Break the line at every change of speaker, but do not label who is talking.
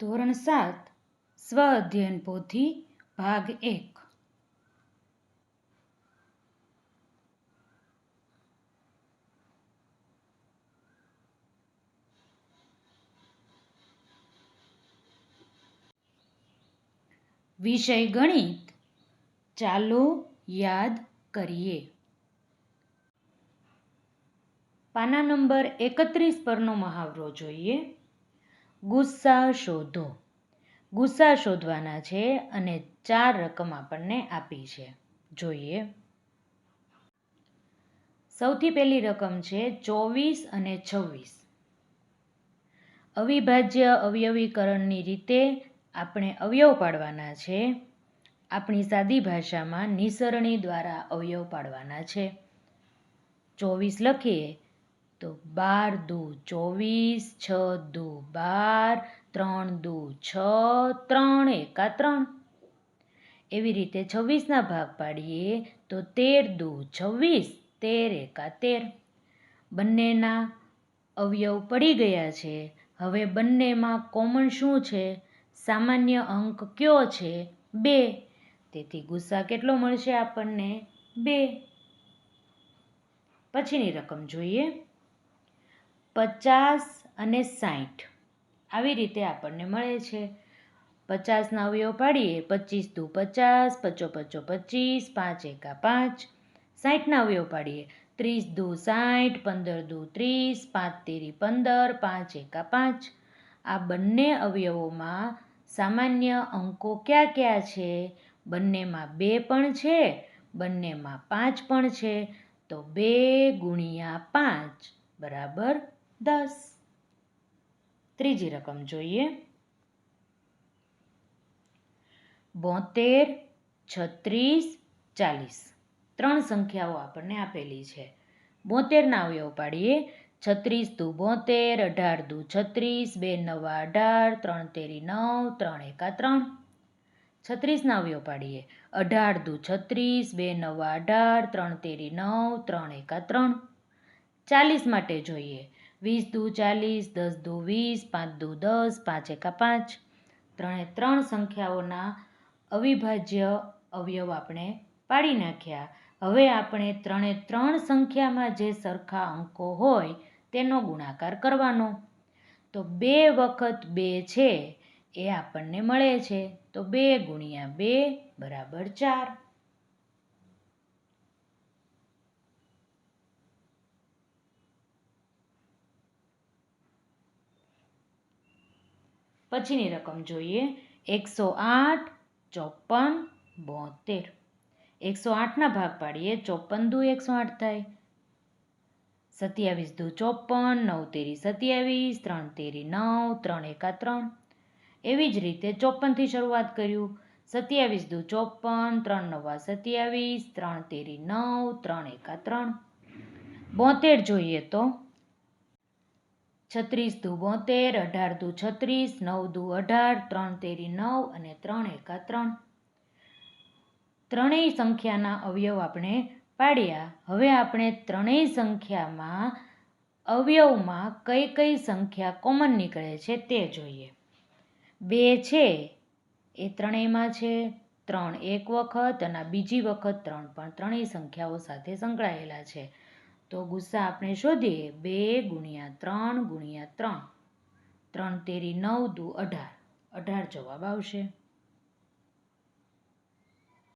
ધોરણ સાત સ્વ અધ્યયન પોથી, ભાગ એક. વિષય ગણિત. ચાલો યાદ કરીએ. પાના નંબર એકત્રીસ પરનો મહાવરો જોઈએ. ગુસ્સા શોધો. ગુસ્સા શોધવાના છે અને ચાર રકમ આપણને આપી છે. જોઈએ. સૌથી પહેલી રકમ છે ચોવીસ અને છવ્વીસ. અવિભાજ્ય અવયવીકરણની રીતે આપણે અવયવ પાડવાના છે. આપણી સાદી ભાષામાં નિસરણી દ્વારા અવયવ પાડવાના છે. ચોવીસ લખીએ તો બાર દુ ચોવીસ, છ દુ બાર, ત્રણ દુ છ, ત્રણ એકા ત્રણ એવી રીતે છવ્વીસના ભાગ પાડીએ તો તેર દુ છવ્વીસ, તેર એકા તેર બંનેના અવયવ પડી ગયા છે. હવે બંનેમાં કોમન શું છે? સામાન્ય અંક કયો છે? બે. તેથી ગુસ્સા કેટલો મળશે આપણને? બે. પછીની રકમ જોઈએ. પચાસ અને સાઠ આવી રીતે આપણને મળે છે. પચાસના અવયવ પાડીએ, પચીસ દુ પચાસ, પચો પચો પચીસ, પાંચ એકા પાંચ. સાઠના અવયવ પાડીએ, ત્રીસ દુ સાઠ પંદર દુ ત્રીસ, પાંચ તેરી પંદર, પાંચ એકા પાંચ. આ બંને અવયવોમાં સામાન્ય અંકો ક્યાં ક્યાં છે? બંનેમાં બે પણ છે, બંનેમાં પાંચ પણ છે. તો બે ગુણ્યા પાંચ, બરાબર? દસ. ત્રીજી રકમ જોઈએ. બોતેર, છત્રીસ, ચાલીસ. ત્રણ સંખ્યાઓ આપણને આપેલી છે. બોતેરના અવયવ પાડીએ. છત્રીસ દુ બોતેર, અઢાર દુ છત્રીસ, બે નવા અઢાર, ત્રણ તેરી નવ, ત્રણ એકા ત્રણ. છત્રીસના અવયવ પાડીએ. અઢાર દુ છત્રીસ, બે નવા અઢાર, ત્રણ તેરી નવ, ત્રણ એકા ત્રણ. ચાલીસ માટે જોઈએ. વીસ દુ ચાલીસ, દસ દુ વીસ, પાંચ દુ દસ, પાંચ એકા પાંચ. ત્રણે ત્રણ સંખ્યાઓના અવિભાજ્ય અવયવ આપણે પાડી નાખ્યા. હવે આપણે ત્રણે ત્રણ સંખ્યામાં જે સરખા અંકો હોય તેનો ગુણાકાર કરવાનો. તો બે વખત બે છે, એ આપણને મળે છે. તો બે ગુણ્યા બે બરાબર ચાર. પછીની રકમ જોઈએ. એકસો આઠ, ચોપન, બોતેર. એકસો આઠના ભાગ પાડીએ, ચોપન દુ એકસો આઠ થાય. સત્યાવીસ દુ ચોપન, નવ તેરી સત્યાવીસ, ત્રણ તેરી નવ, ત્રણ એકા ત્રણ. એવી જ રીતે ચોપનથી શરૂઆત કર્યું. સત્યાવીસ દુ ચોપન, ત્રણ નવા સત્યાવીસ, ત્રણ તેરી નવ, ત્રણ એકા ત્રણ. બોતેર જોઈએ તો છત્રીસ દુ બોતેર, અઢાર દુ છત્રીસ, નવ દુ અઢાર, ત્રણ તેરી નવ અને ત્રણ એકા ત્રણ. ત્રણેય સંખ્યાના અવયવ આપણે પાડ્યા. હવે આપણે ત્રણેય સંખ્યામાં અવયવમાં કઈ કઈ સંખ્યા કોમન નીકળે છે તે જોઈએ. બે છે, એ ત્રણેયમાં છે. ત્રણ એક વખત અને બીજી વખત ત્રણ. પણ ત્રણેય સંખ્યાઓ સાથે સંકળાયેલા છે. તો ગુસ્સા આપણે શોધીએ. બે ગુણ્યા ત્રણ ગુણ્યા ત્રણ. ત્રણ તેરી નવ દુ અઢાર. અઢાર જવાબ આવશે.